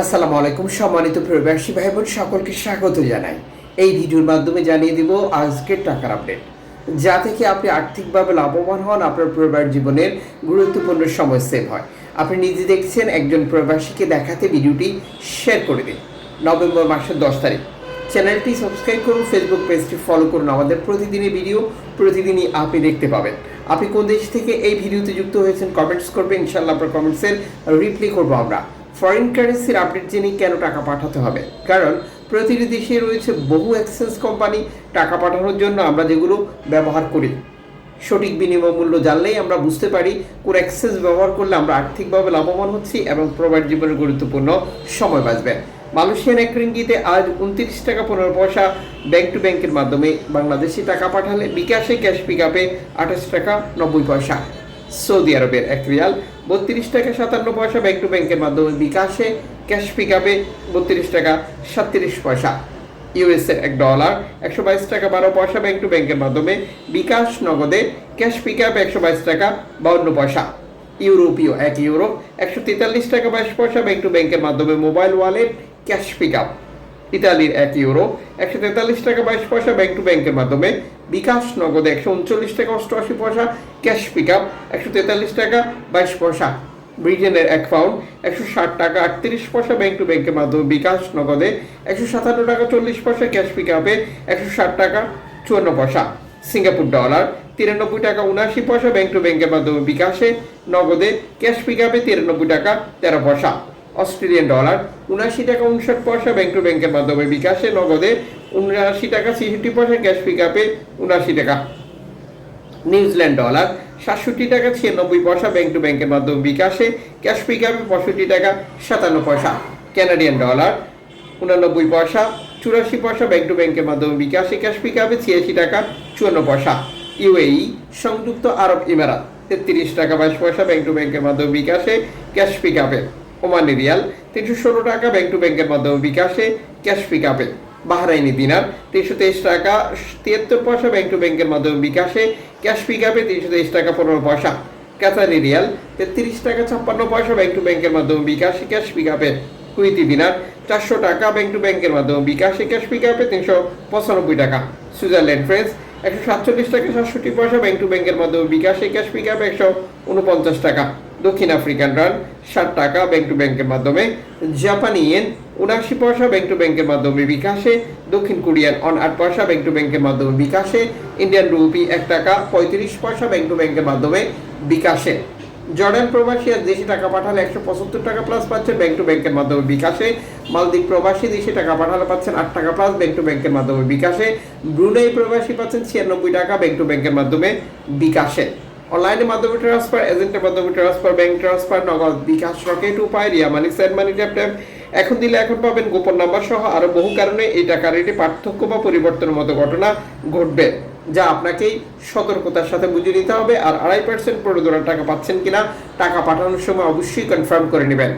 আসসালামু আলাইকুম, সম্মানিত প্রবাসী ভাই বোন সকলকে স্বাগত জানাই। এই ভিডিওর মাধ্যমে জানিয়ে দিব আজকের টাকার আপডেট। যা থেকে আপনি আর্থিকভাবে লাভবান হন, আপনার পরিবার জীবনের গুরুত্বপূর্ণ সময় সেভ হয়। আপনি নিজে দেখছেন একজন প্রবাসীকে দেখাতে ভিডিওটি শেয়ার করে দিন। নভেম্বর মাসের দশ তারিখ। চ্যানেলটি সাবস্ক্রাইব করুন, ফেসবুক পেজটি ফলো করুন, আমাদের প্রতিদিনের ভিডিও প্রতিদিনই আপনি দেখতে পাবেন। আপনি কোন দেশ থেকে এই ভিডিওতে যুক্ত হয়েছেন, কমেন্টস করবেন ইনশাল্লাহ আপনার কমেন্টসের রিপ্লাই করব আমরা। ফরেন কারেন্সির আপডেট জেনে কেন টাকা পাঠাতে হবে? কারণ প্রতিটি দেশে রয়েছে বহু এক্সচেঞ্জ কোম্পানি টাকা পাঠানোর জন্য আমরা যেগুলো ব্যবহার করি। সঠিক বিনিময় মূল্য জানলেই আমরা বুঝতে পারি কোন এক্সচেঞ্জ ব্যবহার করলে আমরা আর্থিকভাবে লাভবান হচ্ছি এবং প্রবাদ জীবনের গুরুত্বপূর্ণ সময় বাঁচবে। মালয়েশিয়ান এক রিঙ্গিতে আজ উনত্রিশ টাকা পনেরো পয়সা ব্যাংক টু ব্যাংকের মাধ্যমে বাংলাদেশি টাকা পাঠালে বিকাশে ক্যাশ পিক আপে আঠাশ টাকা নব্বই পয়সা। সৌদি আরবের এক রিয়াল, বত্রিশ টাকা সাতান্ন পয়সা ব্যাংক টু ব্যাংকের মাধ্যমে বিকাশে ক্যাশ পিক আপে বত্রিশ টাকা সাতত্রিশ পয়সা। ইউএস এর এক ডলার একশো বাইশ টাকা বারো পয়সা ব্যাংক টু ব্যাংকের মাধ্যমে বিকাশ নগদে ক্যাশ পিক আপ একশো বাইশ টাকা বাউন্ন পয়সা। ইউরোপীয় এক ইউরো একশো তেতাল্লিশ টাকা বাইশ পয়সা ব্যাংক টু ব্যাংকের মাধ্যমে mobile wallet cash pick up ইতালির এক ইউরো একশো তেতাল্লিশ টাকা বাইশ পয়সা ব্যাংক টু ব্যাংকের মাধ্যমে বিকাশ নগদে একশো উনচল্লিশ টাকা, অষ্টআশি পয়সা, ক্যাশ পিক আপ একশো তেতাল্লিশ টাকা, বাইশ পয়সা। ব্রিটেনের পাউন্ড একশো ষাট টাকা, আটত্রিশ পয়সা ব্যাংক টু ব্যাংকের মাধ্যমে বিকাশ নগদে একশো সাতান্ন টাকা, চল্লিশ পয়সা ক্যাশ পিক আপে একশো ষাট টাকা, চুয়ান্ন পয়সা। সিঙ্গাপুর ডলার তিরানব্বই টাকা, উনআশি পয়সা ব্যাংক টু ব্যাংকের মাধ্যমে বিকাশে নগদে ক্যাশ পিক আপে তিরানব্বই টাকা, তেরো পয়সা। অস্ট্রেলিয়ান ডলার, উনআশি টাকা উনষাট পয়সা ব্যাংক টু ব্যাংকের মাধ্যমে বিকাশে, নগদে উনআশি টাকা ছেষট্টি পয়সা ক্যাশ পিক আপে উনআশি টাকা। নিউজিল্যান্ড ডলার সাতষট্টি টাকা ছিয়ানব্বই পয়সা ব্যাংক টু ব্যাংকের মাধ্যমে বিকাশে ক্যাশ পিক আপে পঁয়ষট্টি টাকা সাতান্ন পয়সা। ক্যানাডিয়ান ডলার উনানব্বই পয়সা, চুরাশি পয়সা ব্যাংক টু ব্যাংকের মাধ্যমে বিকাশে ক্যাশ পিক আপে ছিয়াশি টাকা চুয়ান্ন পয়সা। ইউএই সংযুক্ত আরব ইমারাত তেত্রিশ টাকা বাইশ পয়সা ব্যাংক টু ব্যাংকের মাধ্যমে বিকাশে ক্যাশ পিক আপে ওমানি রিয়াল তিনশো ষোলো টাকা ব্যাংক টু ব্যাংকের মাধ্যমে বিকাশে ক্যাশ পিক আপে বাহরাইনি দিনার তিনশো তেইশ টাকা, তিয়াত্তর পয়সা ব্যাংক টু ব্যাংকের মাধ্যমে বিকাশে ক্যাশ পিক আপে তিনশো তেইশ টাকা, পনেরো পয়সা। কাতারি রিয়াল তেত্রিশ টাকা, ছাপ্পান্ন পয়সা ব্যাংক টু ব্যাংকের মাধ্যমে বিকাশে ক্যাশ পিক আপে কুইতি দিনার চারশো টাকা ব্যাংক টু ব্যাংকের মাধ্যমে বিকাশে ক্যাশ পিক আপে তিনশো পঁচানব্বই টাকা। সুইজারল্যান্ড ফ্রেন্স একশো সাতচল্লিশ টাকা, সাতষট্টি পয়সা ব্যাংক টু ব্যাংকের মাধ্যমে বিকাশে ক্যাশ পিক আপে একশো উনপঞ্চাশ টাকা। দক্ষিণ আফ্রিকান রান, ষাট টাকা ব্যাংক টু ব্যাংকের মাধ্যমে। জাপানি ইয়েন উনআশি পয়সা ব্যাংক টু ব্যাংকের মাধ্যমে বিকাশে। দক্ষিণ কোরিয়ান অন আট পয়সা ব্যাংক টু ব্যাংকের মাধ্যমে বিকাশে। ইন্ডিয়ান রুপি এক টাকা, পঁয়ত্রিশ পয়সা ব্যাংক টু ব্যাংকের মাধ্যমে বিকাশে। জর্ডান প্রবাসী আর দেশে টাকা পাঠালে একশো পঁচাত্তর টাকা প্লাস পাচ্ছেন ব্যাংক টু ব্যাংকের মাধ্যমে বিকাশে। মালদ্বীপ প্রবাসী দেশে টাকা পাঠালে পাচ্ছেন আট টাকা প্লাস ব্যাংক টু ব্যাংকের মাধ্যমে বিকাশে। ব্রুনাই প্রবাসী পাচ্ছেন ছিয়ানব্বই টাকা ব্যাংক টু ব্যাংকের মাধ্যমে বিকাশে। অনলাইনের মাধ্যমে ট্রান্সফার এজেন্টের মাধ্যমে transfer bank transfer Nagad bKash, Rocket, Upay, Ria money send money tap tap এখন দিলে এখন পাবেন গোপন নাম্বার সহ আরও বহু কারণে এই টাকার একটি পার্থক্য বা পরিবর্তনের মতো ঘটনা ঘটবে, যা আপনাকেই সতর্কতার সাথে বুঝে নিতে হবে। আর আড়াই পার্সেন্ট প্রণোদনার টাকা পাচ্ছেন কিনা, টাকা পাঠানোর সময় অবশ্যই কনফার্ম করে নেবেন।